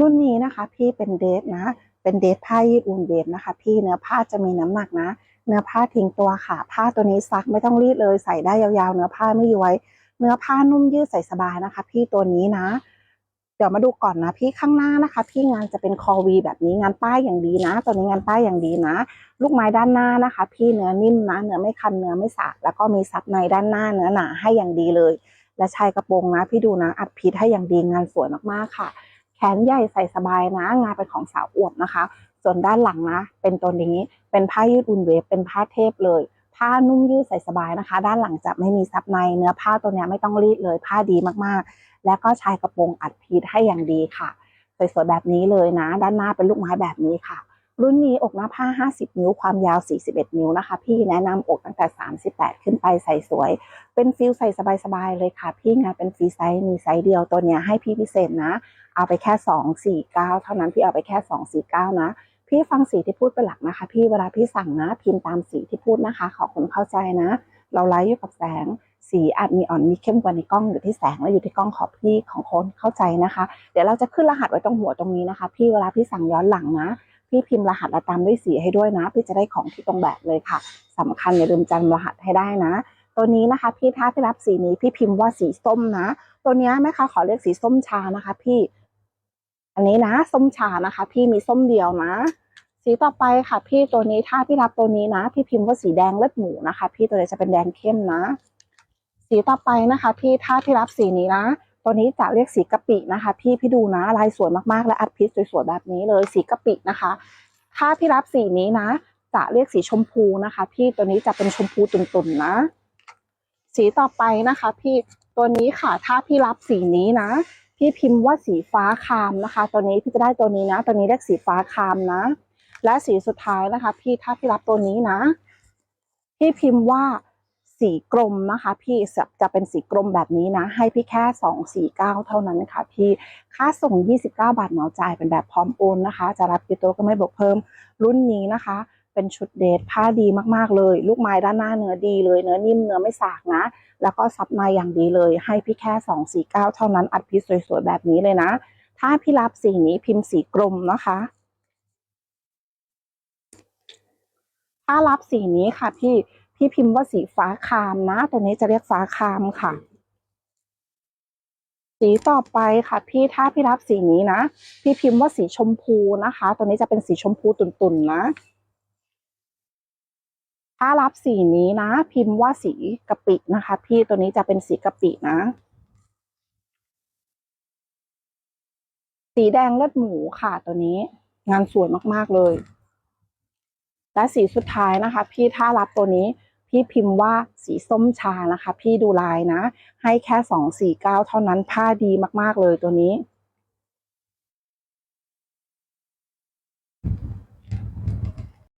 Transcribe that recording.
รุ่นนี้นะคะพี่เป็นเดทนะ เป็นเดทผ้ายืดอุ่นเดทนะคะ พี่เนื้อผ้าจะมีน้ำหนักนะ เนื้อผ้าทิ้งตัวค่ะ ผ้าตัวนี้ซักไม่ต้องรีดเลยใส่ได้ยาวๆ เนื้อผ้าไม่ย้วย เนื้อผ้านุ่มยืดใส่สบายนะคะ พี่ตัวนี้นะ เดี๋ยวมาดูก่อนนะพี่ข้างหน้านะคะ พี่งานจะเป็นคอวีแบบนี้งานป้ายอย่างดีนะ ตัวนี้งานป้ายอย่างดีนะ ลูกไม้ด้านหน้านะคะ พี่เนื้อนิ่มนะ เนื้อไม่คันเนื้อไม่สาดแล้วก็มีซับในด้านหน้าเนื้อหนาให้อย่างดีเลย และชายกระโปรงนะ พี่ดูนะ อัดพีทให้อย่างดีงานสวยมากๆค่ะ แขนใหญ่ใส่สบายนะ งานเป็นของสาวอวบนะคะ ส่วนด้านหลังนะ เป็นตัวนี้เป็นผ้ายืดอุ่นเวฟเป็นผ้าเทพเลย ผ้านุ่มยืดใส่สบายนะคะ ด้านหลังจะไม่มีซับในเนื้อผ้าตัวนี้ไม่ต้องรีดเลยผ้าดีมากๆ แล้วก็ชายกระโปรงอัดพีทให้อย่างดีค่ะสวยๆแบบนี้เลยนะ ด้านหน้าเป็นลูกไม้แบบนี้ค่ะ รุ่นนี้อกหน้าผ้า 50 นิ้ว ความยาว 41 นิ้วนะคะ พี่แนะนำอกตั้งแต่ 38 ขึ้นไปใส่สวย เป็นฟิลใส่สบายๆเลยค่ะ พี่งานเป็นฟรีไซส์มีไซส์เดียวตัวเนี้ยให้พี่พิเศษนะ เอาไปแค่ 249 เท่านั้นพี่เอาไปแค่ 249 นะ พี่ฟังสีที่พูดเป็นหลักนะคะ พี่เวลาพี่สั่งนะพิมพ์ตามสีที่พูดนะคะ ขอคนเข้าใจนะ เราไลฟ์อยู่กับแสงสีอาจมีอ่อนมีเข้มกว่าในกล้องอยู่ที่แสงและอยู่ที่กล้องขอบพี่ของคนเข้าใจนะคะ เดี๋ยวเราจะขึ้นรหัสไว้ตรงหัวตรงนี้นะคะ พี่เวลาพี่สั่งย้อนหลังนะ พี่พิมพ์รหัสและตามด้วยสีให้ด้วยนะ พี่จะได้ของที่ตรงแบบเลยค่ะสำคัญอย่าลืมจำรหัสให้ได้นะ ตัวนี้นะคะพี่ถ้าพี่รับสีนี้พี่พิมพ์ว่าสีส้มนะ ตัวนี้แม่ค้าขอเรียกสีส้มชานะคะ พี่ อันนี้นะส้มชานะคะ พี่มีส้มเดียวนะสีต่อไปค่ะ พี่ตัวนี้ถ้าพี่รับตัวนี้นะ พี่พิมพ์ว่าสีแดงเลือดหมูนะคะ พี่ตัวนี้จะเป็นแดงเข้มนะ สีต่อไปนะคะ พี่ถ้าพี่รับสีนี้นะ ตัวนี้จะเรียกสีกะปินะคะ พี่พี่ดูนะลายสวยมากๆ และอัดพิษสวยๆแบบนี้เลยสีกะปินะคะ ถ้าพี่รับสีนี้นะ จะเรียกสีชมพูนะคะ พี่ตัวนี้จะเป็นชมพูตุ่นๆนะ สีต่อไปนะคะ พี่ตัวนี้ค่ะถ้าพี่รับสีนี้นะ พี่พิมพ์ว่าสีฟ้าคามนะคะ ตัวนี้พี่จะได้ตัวนี้นะ ตัวนี้เรียกสีฟ้าคามนะ และสีสุดท้ายนะคะ พี่ถ้าพี่รับตัวนี้นะ พี่พิมพ์ว่า สีกรมนะคะ พี่จะเป็นสีกรมแบบนี้นะ ให้พี่แค่สองสี่เก้าเท่านั้นค่ะพี่ค่าส่ง 29 บาทเหมาจ่ายเป็นแบบพร้อมโอนนะคะ จะรับกี่ตัวก็ไม่บวกเพิ่มรุ่นนี้นะคะ เป็นชุดเดทผ้าดีมากๆเลย ลูกไม้ด้านหน้าเนื้อดีเลยเนื้อนิ่มเนื้อไม่สากนะ แล้วก็ซับในอย่างดีเลย ให้พี่แค่สองสี่เก้าเท่านั้นอัดพิษสวยๆแบบนี้เลยนะ ถ้าพี่รับสีนี้พิมพ์สีกรมนะคะถ้ารับสีนี้ค่ะพี่ พี่พิมพ์ว่าสีฟ้าคามนะตัวนี้จะเรียกฟ้าคามค่ะ สีต่อไปค่ะ พี่ถ้าพี่รับสีนี้นะ พี่พิมพ์ว่าสีชมพูนะคะ ตัวนี้จะเป็นสีชมพูตุ่นๆนะถ้ารับสีนี้นะ พิมพ์ว่าสีกะปินะคะ พี่ตัวนี้จะเป็นสีกะปินะ สีแดงเลือดหมูค่ะตัวนี้ งานสวยมากๆเลย และสีสุดท้ายนะคะ พี่ถ้ารับตัวนี้ พี่พิมพ์ว่าสีส้มชานะคะ พี่ดูลายนะ ให้แค่สองสี่เก้าเท่านั้นผ้าดีมากๆเลยตัวนี้